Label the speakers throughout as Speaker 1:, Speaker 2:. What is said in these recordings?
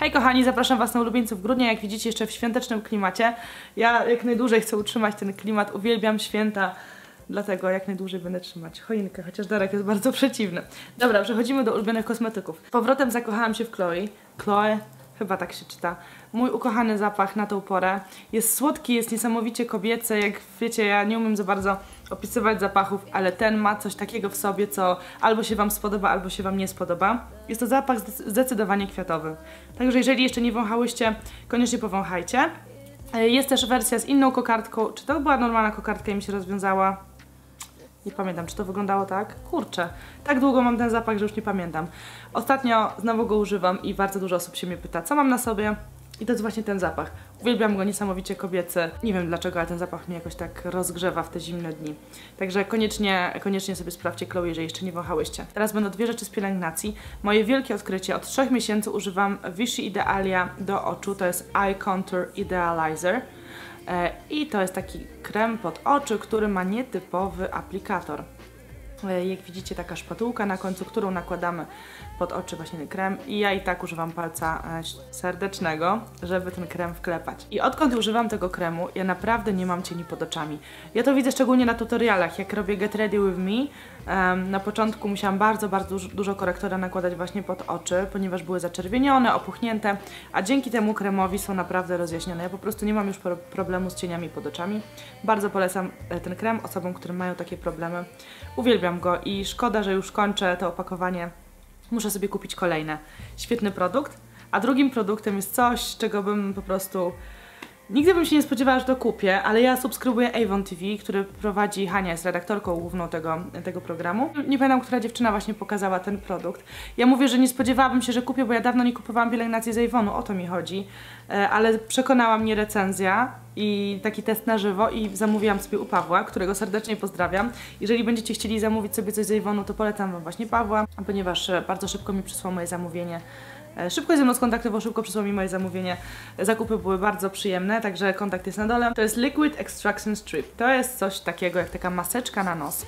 Speaker 1: Hej kochani, zapraszam Was na ulubieńców grudnia, jak widzicie jeszcze w świątecznym klimacie. Ja jak najdłużej chcę utrzymać ten klimat, uwielbiam święta, dlatego jak najdłużej będę trzymać choinkę, chociaż Darek jest bardzo przeciwny. Dobra, przechodzimy do ulubionych kosmetyków. Powrotem zakochałam się w Chloe. Chloe, chyba tak się czyta. Mój ukochany zapach na tą porę. Jest słodki, jest niesamowicie kobiecy, jak wiecie, ja nie umiem za bardzo opisywać zapachów, ale ten ma coś takiego w sobie, co albo się Wam spodoba, albo się Wam nie spodoba. Jest to zapach zdecydowanie kwiatowy. Także jeżeli jeszcze nie wąchałyście, koniecznie powąchajcie. E, jest też wersja z inną kokardką. Czy to była normalna kokardka i mi się rozwiązała? Nie pamiętam, czy to wyglądało tak? Kurczę, tak długo mam ten zapach, że już nie pamiętam. Ostatnio znowu go używam i bardzo dużo osób się mnie pyta, co mam na sobie. I to jest właśnie ten zapach. Uwielbiam go niesamowicie kobiecy. Nie wiem dlaczego, ale ten zapach mnie jakoś tak rozgrzewa w te zimne dni. Także koniecznie, koniecznie sobie sprawdźcie Chloe, jeżeli jeszcze nie wąchałyście. Teraz będą dwie rzeczy z pielęgnacji. Moje wielkie odkrycie. Od trzech miesięcy używam Vichy Idealia do oczu. To jest Eye Contour Idealizer. E, I to jest taki krem pod oczy, który ma nietypowy aplikator. E, jak widzicie taka szpatułka na końcu, którą nakładamy pod oczy właśnie ten krem i ja i tak używam palca e, serdecznego, żeby ten krem wklepać. I odkąd używam tego kremu, ja naprawdę nie mam cieni pod oczami. Ja to widzę szczególnie na tutorialach, jak robię Get Ready With Me. Na początku musiałam bardzo, bardzo dużo korektora nakładać właśnie pod oczy, ponieważ były zaczerwienione, opuchnięte, a dzięki temu kremowi są naprawdę rozjaśnione. Ja po prostu nie mam już problemu z cieniami pod oczami. Bardzo polecam e, ten krem osobom, które mają takie problemy. Uwielbiam go i szkoda, że już kończę to opakowanie muszę sobie kupić kolejne. Świetny produkt. A drugim produktem jest coś, czego bym po prostu... Nigdy bym się nie spodziewała, że to kupię, ale ja subskrybuję Avon TV, który prowadzi Hania, jest redaktorką główną tego, tego programu. Nie pamiętam, która dziewczyna właśnie pokazała ten produkt. Ja mówię, że nie spodziewałabym się, że kupię, bo ja dawno nie kupowałam pielęgnacji z Avonu, o to mi chodzi. E, ale przekonała mnie recenzja i taki test na żywo i zamówiłam sobie u Pawła, którego serdecznie pozdrawiam. Jeżeli będziecie chcieli zamówić sobie coś z Avonu, to polecam Wam właśnie Pawła, ponieważ bardzo szybko mi przysłał moje zamówienie. E, szybko ze mną skontaktował, szybko przysłał mi moje zamówienie. Zakupy były bardzo przyjemne, także kontakt jest na dole. To jest Liquid Extraction Strip. To jest coś takiego jak taka maseczka na nos.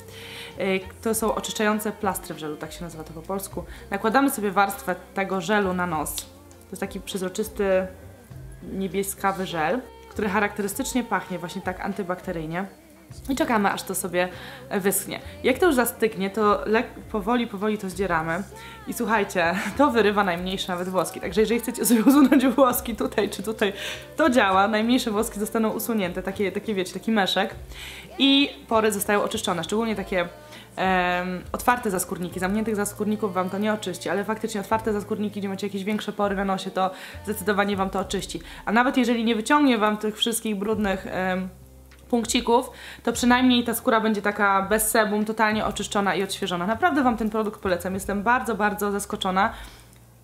Speaker 1: To są oczyszczające plastry w żelu, tak się nazywa to po polsku. Nakładamy sobie warstwę tego żelu na nos. To jest taki przezroczysty, niebieskawy żel który charakterystycznie pachnie właśnie tak antybakteryjnie. I czekamy, aż to sobie wyschnie. Jak to już zastygnie, to powoli, powoli to zdzieramy. I słuchajcie, to wyrywa najmniejsze nawet włoski. Także jeżeli chcecie sobie usunąć włoski tutaj czy tutaj, to działa. Najmniejsze włoski zostaną usunięte, takie, takie wiecie, taki meszek. I pory zostają oczyszczone, szczególnie takie um, otwarte zaskórniki. Zamkniętych zaskórników Wam to nie oczyści, ale faktycznie otwarte zaskórniki, gdzie macie jakieś większe pory na nosie, to zdecydowanie Wam to oczyści. A nawet jeżeli nie wyciągnie Wam tych wszystkich brudnych um, punkcików, to przynajmniej ta skóra będzie taka bez sebum, totalnie oczyszczona i odświeżona. Naprawdę Wam ten produkt polecam. Jestem bardzo, bardzo zaskoczona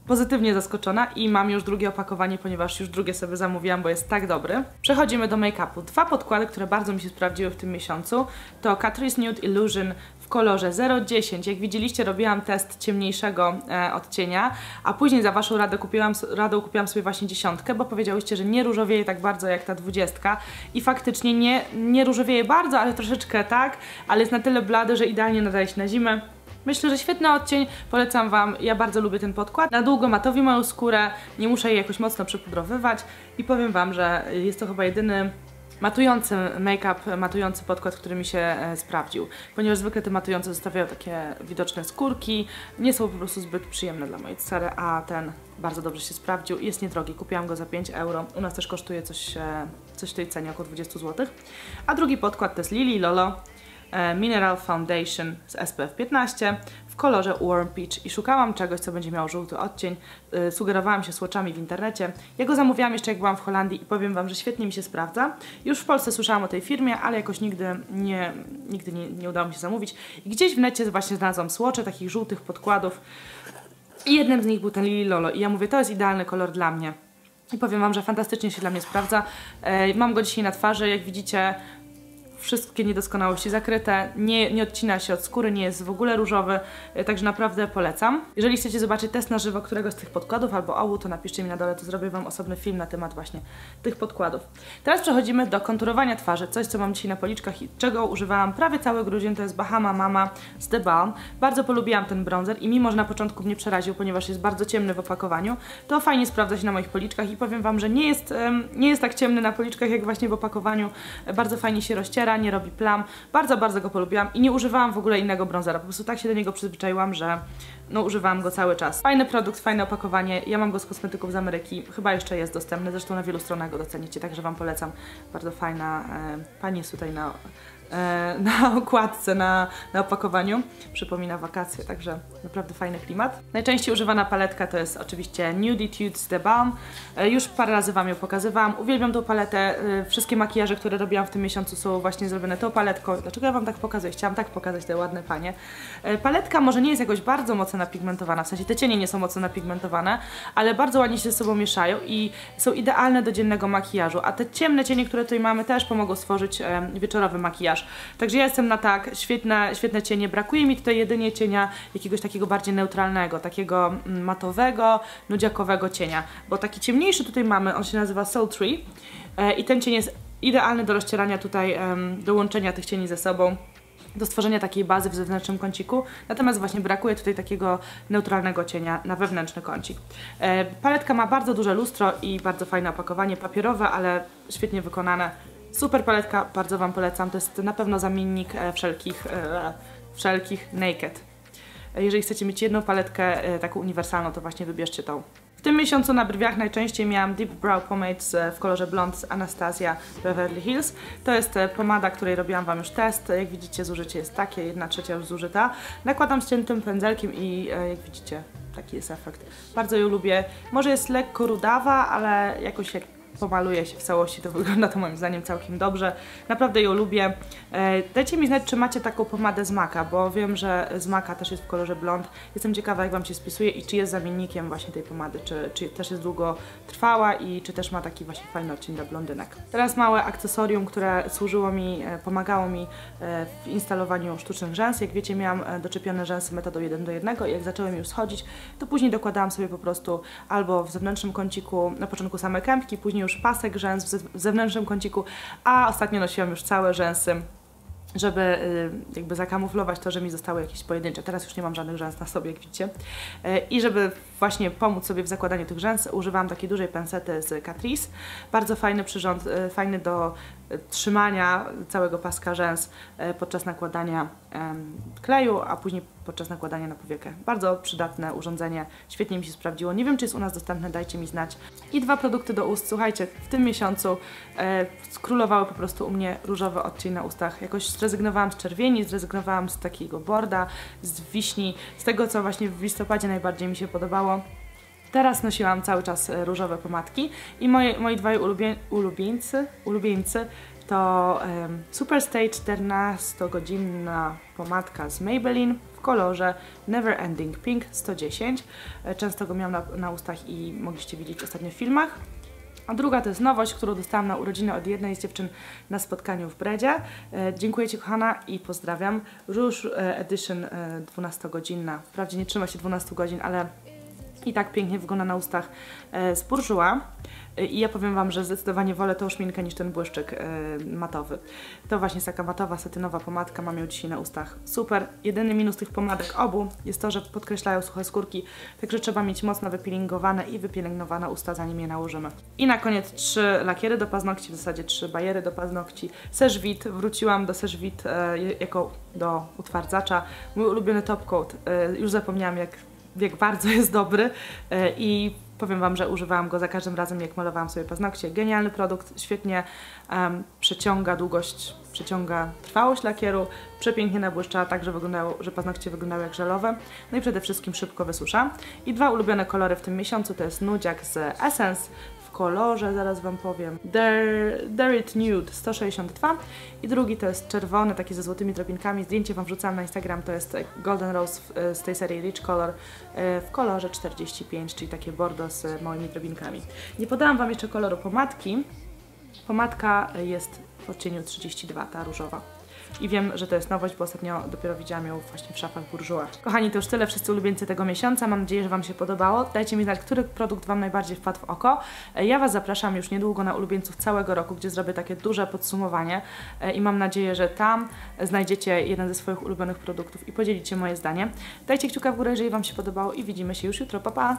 Speaker 1: pozytywnie zaskoczona i mam już drugie opakowanie, ponieważ już drugie sobie zamówiłam, bo jest tak dobry. Przechodzimy do make-upu. Dwa podkłady, które bardzo mi się sprawdziły w tym miesiącu to Catrice Nude Illusion w kolorze 010. Jak widzieliście, robiłam test ciemniejszego e, odcienia, a później za Waszą radę kupiłam, radą kupiłam sobie właśnie dziesiątkę, bo powiedziałyście, że nie różowieje tak bardzo jak ta dwudziestka i faktycznie nie, nie różowieje bardzo, ale troszeczkę tak, ale jest na tyle blady, że idealnie nadaje się na zimę. Myślę, że świetny odcień, polecam Wam, ja bardzo lubię ten podkład. Na długo matowi moją skórę, nie muszę jej jakoś mocno przepudrowywać i powiem Wam, że jest to chyba jedyny matujący make-up, matujący podkład, który mi się e, sprawdził, ponieważ zwykle te matujące zostawiają takie widoczne skórki, nie są po prostu zbyt przyjemne dla mojej cery, a ten bardzo dobrze się sprawdził. Jest niedrogi, kupiłam go za 5 euro, u nas też kosztuje coś, e, coś w tej cenie, około 20 zł. A drugi podkład to jest Lily Lolo Mineral Foundation z SPF 15 w kolorze Warm Peach i szukałam czegoś, co będzie miało żółty odcień. E, sugerowałam się słoczami w internecie. Ja go zamówiłam jeszcze jak byłam w Holandii i powiem Wam, że świetnie mi się sprawdza. Już w Polsce słyszałam o tej firmie, ale jakoś nigdy nie, nigdy nie, nie udało mi się zamówić. I gdzieś w necie właśnie znalazłam słocze takich żółtych podkładów i jednym z nich był ten Lily Lolo i ja mówię, to jest idealny kolor dla mnie. I powiem Wam, że fantastycznie się dla mnie sprawdza. E, mam go dzisiaj na twarzy, jak widzicie wszystkie niedoskonałości zakryte, nie, nie odcina się od skóry, nie jest w ogóle różowy, e, także naprawdę polecam. Jeżeli chcecie zobaczyć test na żywo któregoś z tych podkładów albo obu, to napiszcie mi na dole, to zrobię Wam osobny film na temat właśnie tych podkładów. Teraz przechodzimy do konturowania twarzy, coś co mam dzisiaj na policzkach i czego używałam prawie cały grudzień, to jest Bahama Mama z The Balm. Bardzo polubiłam ten bronzer i mimo, że na początku mnie przeraził, ponieważ jest bardzo ciemny w opakowaniu, to fajnie sprawdza się na moich policzkach i powiem Wam, że nie jest, nie jest tak ciemny na policzkach jak właśnie w opakowaniu, bardzo fajnie się rozciera, nie robi plam. Bardzo, bardzo go polubiłam i nie używałam w ogóle innego bronzera. Po prostu tak się do niego przyzwyczaiłam, że no używałam go cały czas. Fajny produkt, fajne opakowanie. Ja mam go z kosmetyków z Ameryki. Chyba jeszcze jest dostępny, zresztą na wielu stronach go docenicie, także Wam polecam. Bardzo fajna e, pani jest tutaj na na okładce, na, na opakowaniu. Przypomina wakacje, także naprawdę fajny klimat. Najczęściej używana paletka to jest oczywiście Nuditudes The Balm. E, już parę razy Wam ją pokazywałam. Uwielbiam tą paletę. E, wszystkie makijaże, które robiłam w tym miesiącu są właśnie zrobione tą paletką. Dlaczego ja Wam tak pokazuję? Chciałam tak pokazać te ładne panie. Paletka może nie jest jakoś bardzo mocno napigmentowana, w sensie te cienie nie są mocno napigmentowane, ale bardzo ładnie się ze sobą mieszają i są idealne do dziennego makijażu. A te ciemne cienie, które tutaj mamy też pomogą stworzyć wieczorowy makijaż Także ja jestem na tak, świetne, świetne cienie. Brakuje mi tutaj jedynie cienia jakiegoś takiego bardziej neutralnego, takiego mm, matowego, nudziakowego cienia. Bo taki ciemniejszy tutaj mamy, on się nazywa Soul Tree e, i ten cień jest idealny do rozcierania tutaj, do łączenia tych cieni ze sobą do stworzenia takiej bazy w zewnętrznym kąciku, natomiast właśnie brakuje tutaj takiego neutralnego cienia na wewnętrzny kącik. E, paletka ma bardzo duże lustro i bardzo fajne opakowanie papierowe, ale świetnie wykonane. Super paletka, bardzo Wam polecam. To jest na pewno zamiennik e, wszelkich, e, wszelkich Naked. E, jeżeli chcecie mieć jedną paletkę taką uniwersalną, to właśnie wybierzcie tą. W tym miesiącu na brwiach najczęściej miałam Deep Brow Pomade w kolorze blond z Anastasia Beverly Hills. To jest pomada, której robiłam Wam już test. Jak widzicie zużycie jest takie, jedna trzecia już zużyta. Nakładam ściętym pędzelkiem i jak widzicie taki jest efekt. Bardzo ją lubię. Może jest lekko rudawa, ale jakoś jak pomaluje się w całości, to wygląda to moim zdaniem całkiem dobrze. Naprawdę ją lubię. E, dajcie mi znać, czy macie taką pomadę z Maka, bo wiem, że z Maka też jest w kolorze blond. Jestem ciekawa, jak Wam się spisuje i czy jest zamiennikiem właśnie tej pomady, czy, czy też jest długo trwała i czy też ma taki właśnie fajny odcień dla blondynek. Teraz małe akcesorium, które służyło mi, e, pomagało mi e, w instalowaniu sztucznych rzęs. Jak wiecie, miałam doczepione rzęsy metodą 1 do 1 i jak zacząłem już schodzić, to później dokładałam sobie po prostu albo w zewnętrznym kąciku, na początku same kępki, później już pasek rzęs w zewnętrznym kąciku, a ostatnio nosiłam już całe rzęsy żeby y, jakby zakamuflować to, że mi zostały jakieś pojedyncze. Teraz już nie mam żadnych rzęs na sobie, jak widzicie. Y, I żeby właśnie pomóc sobie w zakładaniu tych rzęs, używam takiej dużej pensety z Catrice. Bardzo fajny przyrząd, y, fajny do trzymania całego paska rzęs podczas nakładania kleju, a później podczas nakładania na powiekę. Bardzo przydatne urządzenie, świetnie mi się sprawdziło. Nie wiem, czy jest u nas dostępne, dajcie mi znać. I dwa produkty do ust. Słuchajcie, w tym miesiącu e, skrólowały po prostu u mnie różowy odcień na ustach. Jakoś zrezygnowałam z czerwieni, zrezygnowałam z takiego borda, z wiśni, z tego, co właśnie w listopadzie najbardziej mi się podobało. Teraz nosiłam cały czas różowe pomadki i moje, moi dwaj ulubie, ulubieńcy, ulubieńcy to um, Superstay 14-godzinna pomadka z Maybelline w kolorze Never Ending Pink 110. E, często go miałam na, na ustach i mogliście widzieć ostatnio w filmach. A druga to jest nowość, którą dostałam na urodziny od jednej z dziewczyn na spotkaniu w Bredzie. E, dziękuję Ci kochana i pozdrawiam. Rouge Edition e, 12-godzinna. Wprawdzie nie trzyma się 12 godzin, ale i tak pięknie wygląda na ustach e, z Bourjois. I ja powiem Wam, że zdecydowanie wolę tą szminkę niż ten błyszczyk yy, matowy. To właśnie jest taka matowa, satynowa pomadka, mam ją dzisiaj na ustach. Super. Jedyny minus tych pomadek obu jest to, że podkreślają suche skórki, także trzeba mieć mocno wypielęgnowane i wypielęgnowane usta, zanim je nałożymy. I na koniec trzy lakiery do paznokci, w zasadzie trzy bajery do paznokci. Serzwit, wróciłam do Serzwit yy, jako do utwardzacza. Mój ulubiony top coat, już zapomniałam jak jak bardzo jest dobry e, i powiem Wam, że używałam go za każdym razem, jak malowałam sobie paznokcie. Genialny produkt, świetnie um, przeciąga długość, przeciąga trwałość lakieru, przepięknie nabłyszcza, tak że, wyglądało, że paznokcie wyglądały jak żelowe. No i przede wszystkim szybko wysusza. I dwa ulubione kolory w tym miesiącu to jest Nudziak z Essence kolorze, zaraz Wam powiem. Derit Nude 162 i drugi to jest czerwony, taki ze złotymi drobinkami. Zdjęcie Wam wrzucam na Instagram, to jest Golden Rose e, z tej serii Rich Color e, w kolorze 45, czyli takie bordo z małymi drobinkami. Nie podałam Wam jeszcze koloru pomadki. Pomadka jest w odcieniu 32, ta różowa. I wiem, że to jest nowość, bo ostatnio dopiero widziałam ją właśnie w szafach Bourjois. Kochani, to już tyle, wszyscy ulubieńcy tego miesiąca. Mam nadzieję, że Wam się podobało. Dajcie mi znać, który produkt Wam najbardziej wpadł w oko. E, Ja Was zapraszam już niedługo na ulubieńców całego roku, gdzie zrobię takie duże podsumowanie E, i mam nadzieję, że tam znajdziecie jeden ze swoich ulubionych produktów i podzielicie moje zdanie. Dajcie kciuka w górę, jeżeli Wam się podobało i widzimy się już jutro. Pa, pa!